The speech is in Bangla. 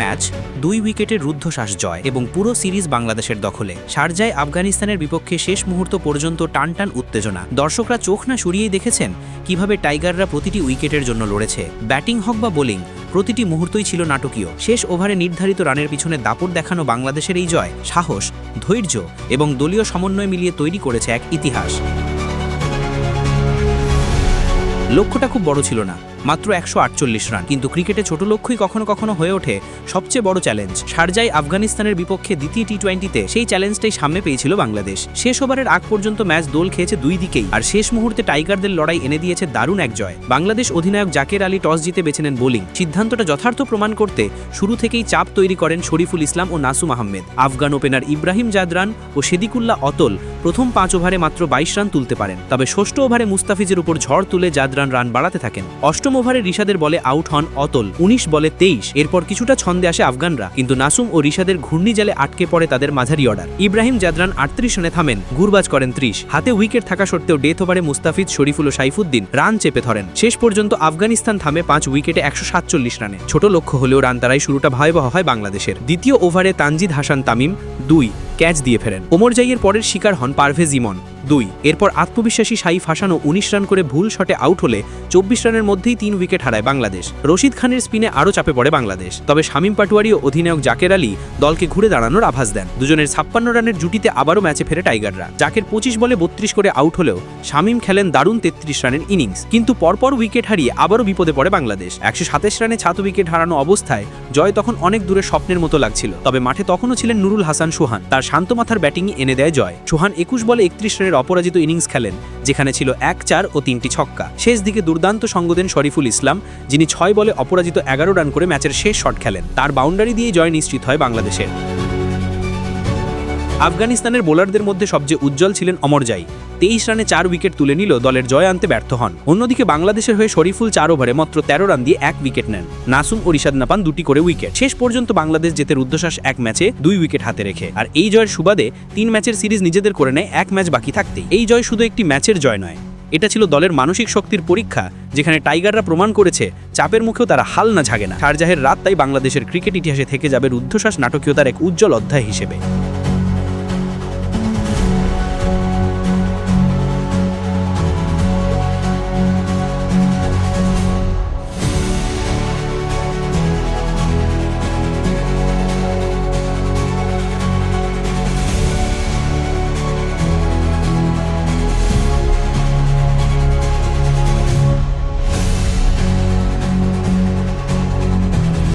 ম্যাচ, দুই উইকেটের রুদ্ধশ্বাস জয় এবং পুরো সিরিজ বাংলাদেশের দখলে। শারজায় আফগানিস্তানের বিপক্ষে শেষ মুহূর্ত পর্যন্ত টানটান উত্তেজনা। দর্শকরা চোখ না সরিয়েই দেখেছেন কীভাবে টাইগাররা প্রতিটি উইকেটের জন্য লড়েছে। ব্যাটিং হোক বা বোলিং, প্রতিটি মুহূর্তই ছিল নাটকীয়। শেষ ওভারে নির্ধারিত রানের পিছনে দাপট দেখানো বাংলাদেশের এই জয়, সাহস, ধৈর্য এবং দলীয় সমন্বয় মিলিয়ে তৈরি করেছে এক ইতিহাস। লক্ষ্যটা খুব বড় ছিল না। মাত্র একশো আটচল্লিশ রান। কিন্তু ক্রিকেটে ছোট লক্ষ্যই কখনো কখনো হয়ে ওঠে সবচেয়ে বড় চ্যালেঞ্জ। শারজাই আফগানিস্তানের বিপক্ষে দ্বিতীয় টি টোয়েন্টিতে সেই চ্যালেঞ্জটাই সামনে পেয়েছিল বাংলাদেশ। শেষ ওভারের আগ পর্যন্ত ম্যাচ দোল খেয়েছে দুই দিকেই, আর শেষ মুহূর্তে টাইগারদের লড়াই এনে দিয়েছে দারুণ এক জয়। বাংলাদেশ অধিনায়ক জাকের আলী টস জিতে বেছে নেন বোলিং। সিদ্ধান্তটা যথার্থ প্রমাণ করতে শুরু থেকেই চাপ তৈরি করেন শরীফুল ইসলাম ও নাসুম আহমেদ। আফগান ওপেনার ইব্রাহিম জাদরান ও সেদিকুল্লাহ অতল প্রথম পাঁচ ওভারে মাত্র বাইশ রান তুলতে পারেন। তবে ষষ্ঠ ওভারে মুস্তাফিজের উপর ঝড় তুলে জাদরান রান বাড়াতে থাকেন। অষ্টম ওভারে রিশাদের বলে আউট হন অতল, উনিশ বলে তেইশ। এরপর কিছুটা ছন্দে আসে আফগানরা, কিন্তু নাসুম ও রিশাদের ঘূর্ণিজালে আটকে পড়ে তাদের মাঝারি অর্ডার। ইব্রাহিম জাদরান আটত্রিশ রানে থামেন, গুরবাজ করেন ত্রিশ। হাতে উইকেট থাকা সত্ত্বেও ডেথ ওভারে মুস্তাফিজ, শরীফুল ও সাইফুদ্দিন রান চেপে ধরেন। শেষ পর্যন্ত আফগানিস্তান থামে পাঁচ উইকেটে একশো সাতচল্লিশ রানে। ছোট লক্ষ্য হলেও রান তারাই শুরুটা ভয়াবহ হয় বাংলাদেশের। দ্বিতীয় ওভারে তানজিদ হাসান তামিম দুই ক্যাচ দিয়ে ফেরেন। ওমর জাইয়ের পরের শিকার হন পারভেজ ইমন। দুই। এরপর আত্মবিশ্বাসী সাইফ হাসানও উনিশ রান করে ভুল শটে আউট হলে চব্বিশ রানের মধ্যেই তিন উইকেট হারায় বাংলাদেশ। রশিদ খানের স্পিনে আরও চাপে পড়ে বাংলাদেশ। তবে শামীম পাটুয়ারি ও অধিনায়ক জাকের আলী দলকে ঘুরে দাঁড়ানোর আভাস দেন। দুজনের ছাপ্পান্ন রানের জুটিতে আবারও ম্যাচে ফেরে টাইগাররা। জাকের পঁচিশ বলে বত্রিশ করে আউট হলেও শামীম খেলেন দারুণ তেত্রিশ রানের ইনিংস। কিন্তু পরপর উইকেট হারিয়ে আবারও বিপদে পড়ে বাংলাদেশ। একশো সাতাশ রানে ছাত উইকেট হারানো অবস্থায় জয় তখন অনেক দূরে স্বপ্নের মতো লাগছিল। তবে মাঠে তখনও ছিলেন নুরুল হাসান সোহান। তার শান্ত মাথার ব্যাটিংই এনে দেয় জয়। সোহান একুশ বলে একত্রিশ রানের অপরাজিত ইনিংস খেলেন, যেখানে ছিল এক, চার ও তিনটি ছক্কা। শেষ দিকে দুর্দান্ত সঙ্গ দেন শরীফুল ইসলাম, যিনি ছয় বলে অপরাজিত এগারো রান করে ম্যাচের শেষ শট খেলেন। তার বাউন্ডারি দিয়ে জয় নিশ্চিত হয় বাংলাদেশের। আফগানিস্তানের বোলারদের মধ্যে সবচেয়ে উজ্জ্বল ছিলেন অমরজাই তেইশ রানে চার উইকেট তুলে নিল দলের জয় আনতে ব্যর্থ হন। অন্যদিকে বাংলাদেশের হয়ে শরীফুল চার ওভারে মাত্র তেরো রান দিয়ে এক উইকেট নেন। নাসুম ও রিশাদ নাপান দুটি করে উইকেট। শেষ পর্যন্ত বাংলাদেশ জেতে রুদ্ধশ্বাস এক ম্যাচে দুই উইকেট হাতে রেখে। আর এই জয়ের সুবাদে তিন ম্যাচের সিরিজ নিজেদের করে নেয় এক ম্যাচ বাকি থাকতেই। এই জয় শুধু একটি ম্যাচের জয় নয়, এটা ছিল দলের মানসিক শক্তির পরীক্ষা, যেখানে টাইগাররা প্রমাণ করেছে চাপের মুখেও তারা হাল না ঝাগে না। শারজাহের রাত তাই বাংলাদেশের ক্রিকেট ইতিহাসে থেকে যাবে রুদ্ধশ্বাস নাটকীয়তার এক উজ্জ্বল অধ্যায় হিসেবে।